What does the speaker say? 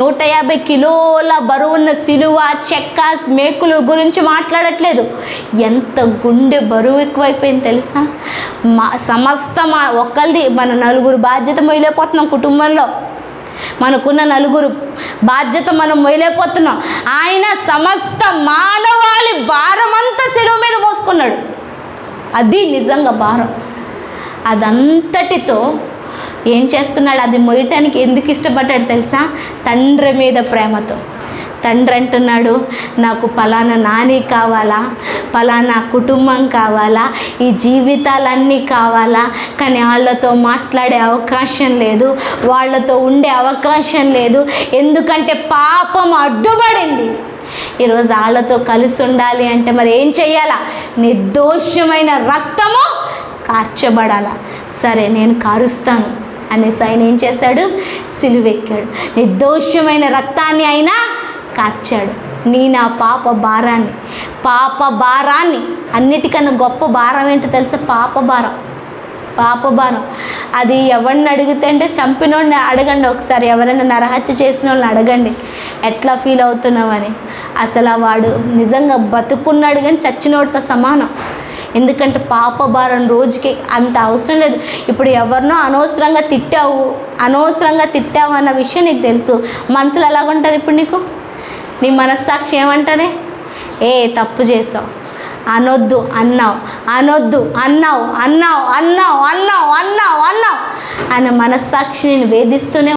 నూట యాభై కిలోల బరువున్న సిలువ చెక్క మేకుల గురించి మాట్లాడట్లేదు. ఎంత గుండె బరువు ఎక్కువైపోయింది తెలుసా? మా సమస్త మా ఒక్కరిది మన నలుగురు బాధ్యత మొయలేకపోతున్నాం కుటుంబంలో. మనకున్న నలుగురు బాధ్యత మనం మొయలేకపోతున్నాం ఆయన సమస్త మానవాళి భారమంతా సిలువ మీద మోసుకున్నాడు. అది నిజంగా భారం. అదంతటితో ఏం చేస్తున్నాడు? అది మొయ్యటానికి ఎందుకు ఇష్టపడ్డాడు తెలుసా? తండ్రి మీద ప్రేమతో. తండ్రి అంటున్నాడు నాకు పలానా నాని కావాలా? పలానా కుటుంబం కావాలా? ఈ జీవితాలన్నీ కావాలా? కానీ వాళ్ళతో మాట్లాడే అవకాశం లేదు వాళ్ళతో ఉండే అవకాశం లేదు. ఎందుకంటే పాపం అడ్డుపడింది. ఈరోజు వాళ్ళతో కలిసి ఉండాలి అంటే మరి ఏం చెయ్యాలా? నిర్దోషమైన రక్తము కార్చబడాలా. సరే నేను కారుస్తాను. అనేసి ఆయన ఏం చేశాడు సిలువెక్కాడు. నిర్దోషమైన రక్తాన్ని అయినా కార్చాడు నీ నా పాప భారాన్ని. పాప భారాన్ని. అన్నిటికన్నా గొప్ప భారం ఏంటో తెలుసా? పాప భారం. పాప భారం. అది ఎవరిని అడిగితే అంటే చంపినోడిని అడగండి ఒకసారి. ఎవరైనా నరహత్య చేసిన వాళ్ళని అడగండి. ఎట్లా ఫీల్ అవుతున్నావని. అసలు వాడు నిజంగా బతుకున్నాడు కానీ చచ్చినోడితో సమానం. ఎందుకంటే పాప భారం రోజుకి అంత అవసరం లేదు. ఇప్పుడు ఎవరినో అనవసరంగా తిట్టావు అనవసరంగా తిట్టావు అన్న విషయం నీకు తెలుసు. మనసులో ఎలాగుంటుంది ఇప్పుడు నీకు? నీ మనస్సాక్షి ఏమంటుంది? ఏ తప్పు చేసావు? అనొద్దు అన్నావు. అనొద్దు అన్నావు అన్నావు అన్నావు అన్నావు అన్నావు అన్నావు అన్న మనస్సాక్షిని వేధిస్తూనే